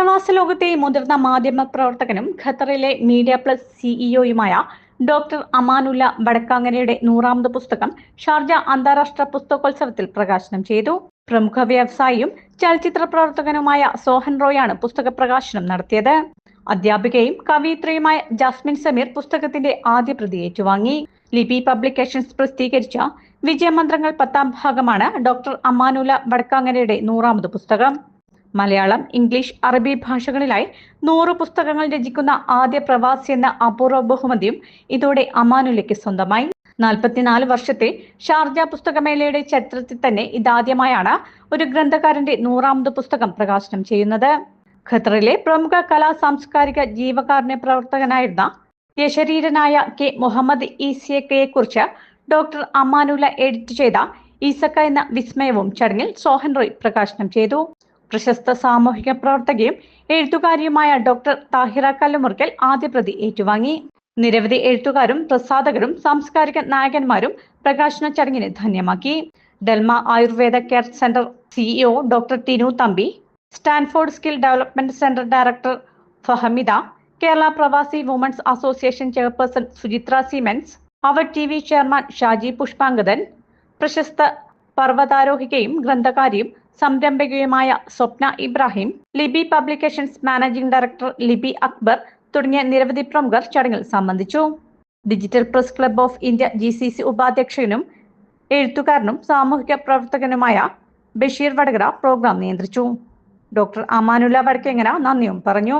പ്രവാസ ലോകത്തെ മുതിർന്ന മാധ്യമ പ്രവർത്തകനും ഖത്തറിലെ മീഡിയ പ്ലസ് സിഇഒയുമായ ഡോക്ടർ അമാനുല്ല വടക്കാങ്ങരയുടെ നൂറാമത് പുസ്തകം ഷാർജ അന്താരാഷ്ട്ര പുസ്തകോത്സവത്തിൽ പ്രകാശനം ചെയ്തു. പ്രമുഖ വ്യവസായിയും ചലച്ചിത്ര പ്രവർത്തകനുമായ സോഹൻ റോയാണ് പുസ്തക പ്രകാശനം നടത്തിയത്. അധ്യാപികയും കവയിത്രിയുമായ ജാസ്മിൻ സമീർ പുസ്തകത്തിന്റെ ആദ്യ പ്രതി ഏറ്റുവാങ്ങി. ലിപി പബ്ലിക്കേഷൻസ് പ്രസിദ്ധീകരിച്ച വിജയമന്ത്രങ്ങൾ പത്താം ഭാഗമാണ് ഡോക്ടർ അമാനുല വടക്കാങ്ങരയുടെ നൂറാമത് പുസ്തകം. മലയാളം ഇംഗ്ലീഷ് അറബി ഭാഷകളിലായി നൂറ് പുസ്തകങ്ങൾ രചിക്കുന്ന ആദ്യ പ്രവാസി എന്ന അപൂർവ ബഹുമതിയും ഇതോടെ അമാനുലയ്ക്ക് സ്വന്തമായി. നാൽപ്പത്തിനാല് വർഷത്തെ ഷാർജ പുസ്തകമേളയുടെ ചരിത്രത്തിൽ തന്നെ ഇതാദ്യമായാണ് ഒരു ഗ്രന്ഥകാരന്റെ നൂറാമത് പുസ്തകം പ്രകാശനം ചെയ്യുന്നത്. ഖത്തറിലെ പ്രമുഖ കലാ സാംസ്കാരിക ജീവകാരുണ്യ പ്രവർത്തകനായിരുന്ന യശരീരനായ കെ മുഹമ്മദ് ഈസിയക്കയെ കുറിച്ച് ഡോക്ടർ അമാനുല എഡിറ്റ് ചെയ്ത ഈസക്ക എന്ന വിസ്മയവും ചടങ്ങിൽ സോഹൻ റോയ് പ്രകാശനം ചെയ്തു. പ്രശസ്ത സാമൂഹിക പ്രവർത്തകയും എഴുത്തുകാരിയുമായ ഡോക്ടർ താഹിറ കല്ലുമുറിക്കൽ ആദ്യ പ്രതി ഏറ്റുവാങ്ങി. നിരവധി എഴുത്തുകാരും പ്രസാധകരും സാംസ്കാരിക നായകന്മാരും പ്രകാശന ചടങ്ങിനെ ധന്യമാക്കി. Delma Ayurveda care centre CEO doctor Tinu Thampi Stanford skill development centre director Fahmida Kerala Pravasi women's association chairperson Suchitra Siemens our T V chairman Shaji Pushpangadan പ്രശസ്ത പർവതാരോഹികയും ഗ്രന്ഥകാരിയും സംരംഭകയുമായ Swapna Ibrahim Libi publications managing director Libi Akbar തുടങ്ങിയ നിരവധി പ്രമുഖർ ചടങ്ങിൽ സംബന്ധിച്ചു. Digital press club of India G C C ഉപാധ്യക്ഷനും എഴുത്തുകാരനും സാമൂഹിക പ്രവർത്തകനുമായ ബഷീർ വടകര പ്രോഗ്രാം നിയന്ത്രിച്ചു. ഡോക്ടർ അമാനുല്ല വടക്കെങ്ങന നന്ദിയും പറഞ്ഞു.